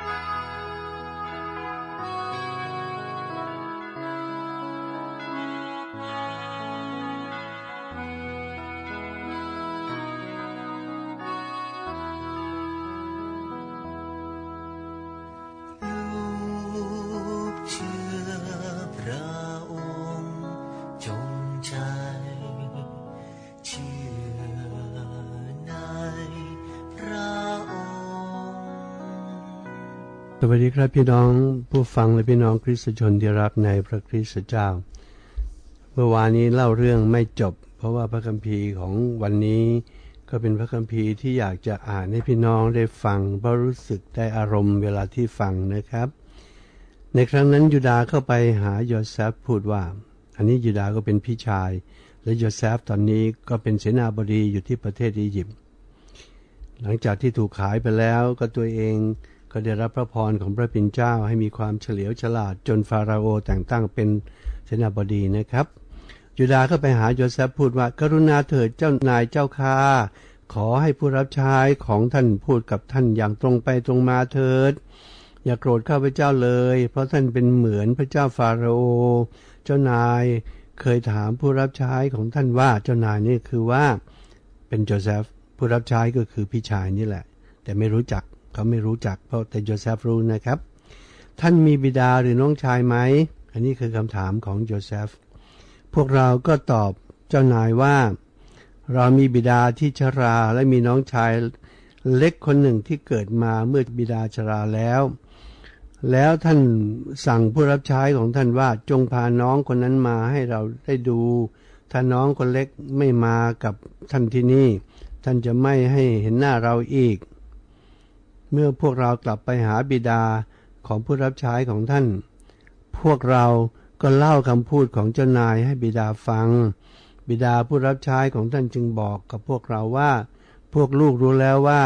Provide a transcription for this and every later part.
ลู สวัสดีครับพี่น้องผู้ฟังและพี่น้องคริสตชนที่รักในพระคริสตเจ้า เมื่อวานนี้เล่าเรื่องไม่จบ เพราะว่าพระคัมภีร์ของวันนี้ก็เป็นพระคัมภีร์ที่อยากจะอ่านให้พี่น้องได้ฟังเพราะรู้สึกได้อารมณ์เวลาที่ฟังนะครับ ในครั้งนั้นยูดาเข้าไปหาโยเซฟพูดว่า อันนี้ยูดาก็เป็นพี่ชาย และโยเซฟตอนนี้ก็เป็นเสนาบดีอยู่ที่ประเทศอียิปต์หลังจากที่ถูกขายไปแล้วก็ตัวเอง ก็ได้รับพระพรของพระปิ่นเจ้าให้มีความเฉลียวฉลาดจนฟาราโอแต่งตั้งเป็นเสนาบดีนะครับ ยูดาห์ก็ไปหาโยเซฟพูดว่า กรุณาเถิดเจ้านายเจ้าข้าขอให้ผู้รับใช้ของท่านพูดกับท่านอย่างตรงไปตรงมาเถิด อย่าโกรธข้าพเจ้าเลย เพราะท่านเป็นเหมือนพระเจ้าฟาโรห์เจ้านายเคยถามผู้รับใช้ของท่านว่าเจ้านายนี่คือว่าเป็นโจเซฟผู้รับใช้ก็คือพี่ชายนี่แหละ แต่ไม่รู้จัก เขาไม่รู้จักเพราะแต่โจเซฟรู้นะครับ ท่านมีบิดาหรือน้องชายไหม อันนี้คือคำถามของโจเซฟ พวกเราก็ตอบเจ้านายว่า เรามีบิดาที่ชราและมีน้องชายเล็กคนหนึ่งที่เกิดมาเมื่อบิดาชราแล้ว แล้วท่านสั่งผู้รับใช้ของท่านว่าจงพาน้องคนนั้นมาให้เราได้ดู ถ้าน้องคนเล็กไม่มากับท่านที่นี่ ท่านจะไม่ให้เห็นหน้าเราอีก เมื่อพวกเรากลับไปหาบิดาของผู้รับใช้ของท่าน พวกเราก็เล่าคำพูดของเจ้านายให้บิดาฟัง บิดาผู้รับใช้ของท่านจึงบอกกับพวกเราว่า พวกลูกรู้แล้วว่า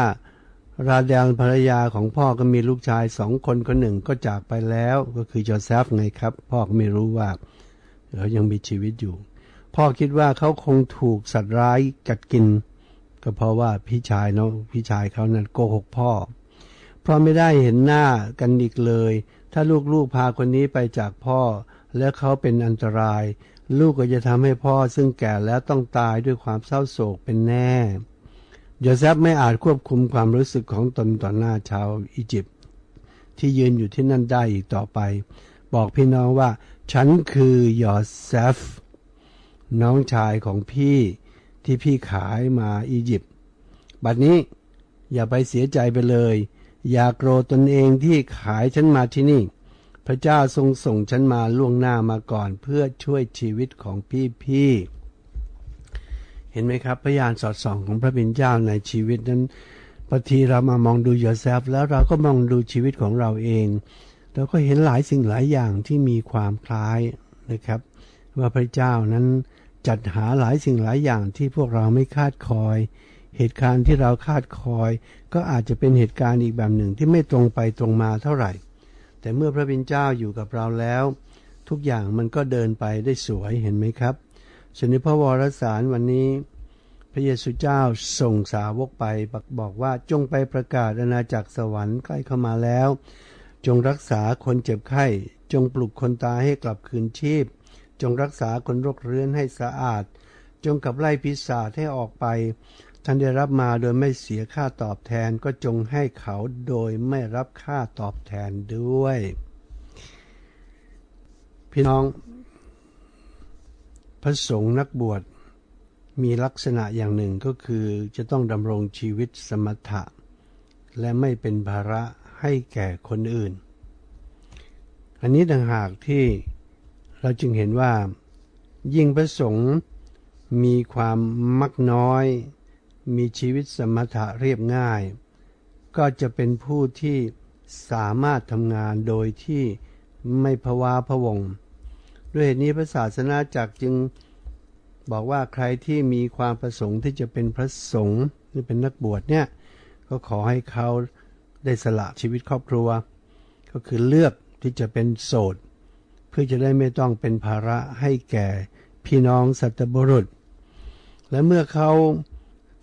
ราเดลภรรยาของพ่อก็มีลูกชายสองคนคนหนึ่งก็จากไปแล้วก็คือโจเซฟไงครับ พ่อก็ไม่รู้ว่าเขายังมีชีวิตอยู่ พ่อคิดว่าเขาคงถูกสัตว์ร้ายกัดกิน ก็เพราะว่าพี่ชายเนาะพี่ชายเขานั้นโกหกพ่อ เพราะไม่ได้เห็นหน้ากันอีกเลย ถ้าลูกๆพาคนนี้ไปจากพ่อ แล้วเขาเป็นอันตราย ลูกก็จะทำให้พ่อซึ่งแก่แล้วต้องตายด้วยความเศร้าโศกเป็นแน่โยเซฟไม่อาจควบคุมความรู้สึกของตนต่อหน้าชาวอียิปต์ที่ยืนอยู่ที่นั่นได้อีกต่อไป บอกพี่น้องว่า ฉันคือโยเซฟน้องชายของพี่ที่พี่ขายมาอียิปต์บัดนี้อย่าไปเสียใจไปเลย อย่าโกรธตนเองที่ขายฉันมาที่นี่ พระเจ้าทรงส่งฉันมาล่วงหน้ามาก่อนเพื่อช่วยชีวิตของพี่พี่เห็นไหมครับพยานสอดส่องของพระบิดาเจ้าในชีวิตนั้นบางทีเรามามองดูโยเซฟแล้วเราก็มองดูชีวิตของเราเองเราก็เห็นหลายสิ่งหลายอย่างที่มีความคล้ายนะครับ ว่าพระเจ้านั้นจัดหาหลายสิ่งหลายอย่างที่พวกเราไม่คาดคอย เหตุการณ์ที่เราคาดคอย ก็อาจจะเป็นเหตุการณ์อีกแบบหนึ่งที่ไม่ตรงไปตรงมาเท่าไหร่ แต่เมื่อพระบิดาเจ้าอยู่กับเราแล้ว ทุกอย่างมันก็เดินไปได้สวยเห็นไหมครับส่วนในพระวรสารวันนี้ พระเยซูเจ้าส่งสาวกไปบอกว่าจงไปประกาศอาณาจักรสวรรค์ใกล้เข้ามาแล้ว จงรักษาคนเจ็บไข้ จงปลุกคนตายให้กลับคืนชีพ จงรักษาคนโรคเรื้อนให้สะอาด จงกับไล่พิศาจให้ออกไป ท่านได้รับมาโดยไม่เสียค่าตอบแทนก็จงให้เขาโดยไม่รับค่าตอบแทนด้วย พี่น้อง พระสงฆ์นักบวชมีลักษณะอย่างหนึ่งก็คือจะต้องดำรงชีวิตสมถะ และไม่เป็นภาระให้แก่คนอื่น อันนี้ต่างหากที่เราจึงเห็นว่ายิ่งพระสงฆ์มีความมักน้อย มีชีวิตสมถะเรียบง่าย ก็จะเป็นผู้ที่สามารถทำงานโดยที่ไม่ภาวะพะวง ด้วยเหตุนี้พระศาสนาจักรจึงบอกว่าใครที่มีความประสงค์ที่จะเป็นพระสงฆ์หรือเป็นนักบวชเนี่ยก็ขอให้เขาได้สละชีวิตครอบครัว ก็คือเลือกที่จะเป็นโสด เพื่อจะได้ไม่ต้องเป็นภาระให้แก่พี่น้องสัตบุรุษ และเมื่อเขา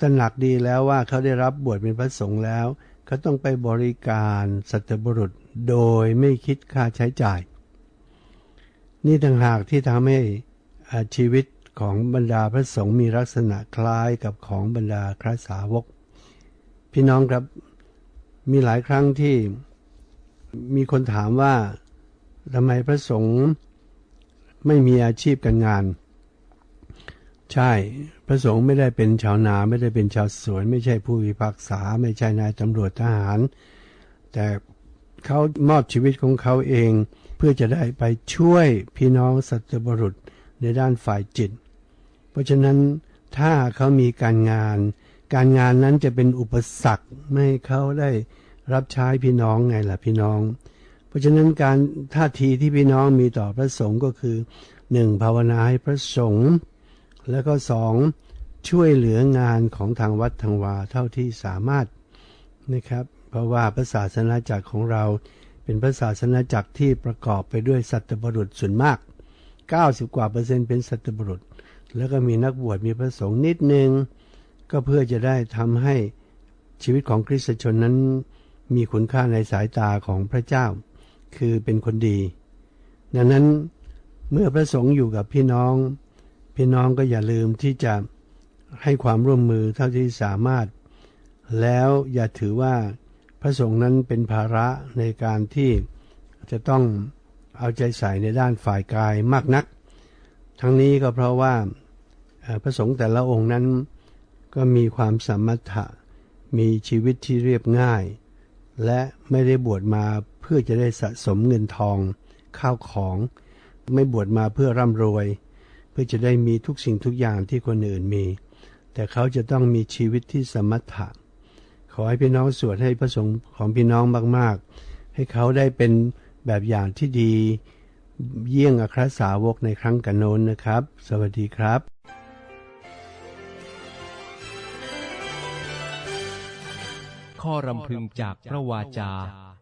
ตระหนักดีแล้วว่าเขาได้รับบวชเป็นพระสงฆ์แล้ว เขาต้องไปบริการสัตบุรุษโดยไม่คิดค่าใช้จ่าย นี่ต่างหากที่ทำให้ชีวิตของบรรดาพระสงฆ์มีลักษณะคล้ายกับของบรรดาคราสาวก พี่น้องครับมีหลายครั้งที่มีคนถามว่าทำไมพระสงฆ์ไม่มีอาชีพการงาน ใช่ พระสงฆ์ไม่ได้เป็นชาวนาไม่ได้เป็นชาวสวน ไม่ใช่ผู้พิพากษา ไม่ใช่นายตำรวจทหาร แต่เขามอบชีวิตของเขาเอง เพื่อจะได้ไปช่วยพี่น้องสัตว์บรุษในด้านฝ่ายจิต เพราะฉะนั้นถ้าเขามีการงาน การงานนั้นจะเป็นอุปสรรคไม่ให้เขาได้รับใช้พี่น้องไงล่ะพี่น้อง เพราะฉะนั้นการท่าทีที่พี่น้องมีต่อพระสงฆ์ก็คือหนึ่งภาวนาให้พระสงฆ์ แล้วก็สองช่วยเหลืองานของทางวัดทางวาเท่าที่สามารถนะครับเพราะว่าพระศาสนาจักรของเราเป็นพระศาสนาจักรที่ประกอบไปด้วยสัตบุรุษส่วนมาก 90 กว่าเปอร์เซ็นต์เป็นสัตบุรุษ แล้วก็มีนักบวชมีพระสงฆ์นิดนึง ก็เพื่อจะได้ทำให้ชีวิตของคริสตชนนั้น มีคุณค่าในสายตาของพระเจ้า คือเป็นคนดี ดังนั้นเมื่อพระสงฆ์อยู่กับพี่น้อง พี่น้องก็อย่าลืมที่จะให้ความร่วมมือเท่าที่สามารถ แล้วอย่าถือว่าพระสงฆ์นั้นเป็นภาระในการที่จะต้องเอาใจใส่ในด้านฝ่ายกายมากนัก ทั้งนี้ก็เพราะว่าพระสงฆ์แต่ละองค์นั้นก็มีความสมรรถะมีชีวิตที่เรียบง่าย และไม่ได้บวชมาเพื่อจะได้สะสมเงินทองข้าวของ ไม่บวชมาเพื่อร่ำรวย เพื่อจะได้มีทุกสิ่งทุกอย่างที่คนอื่นมี แต่เขาจะต้องมีชีวิตที่สมรรถะ ขอให้พี่น้องสวดให้พระสงฆ์ของพี่น้องมากๆ ให้เขาได้เป็นแบบอย่างที่ดี เยี่ยงอัครสาวกในครั้งกันโน้นนะครับ สวัสดีครับข้อรำพึงจากพระวาจา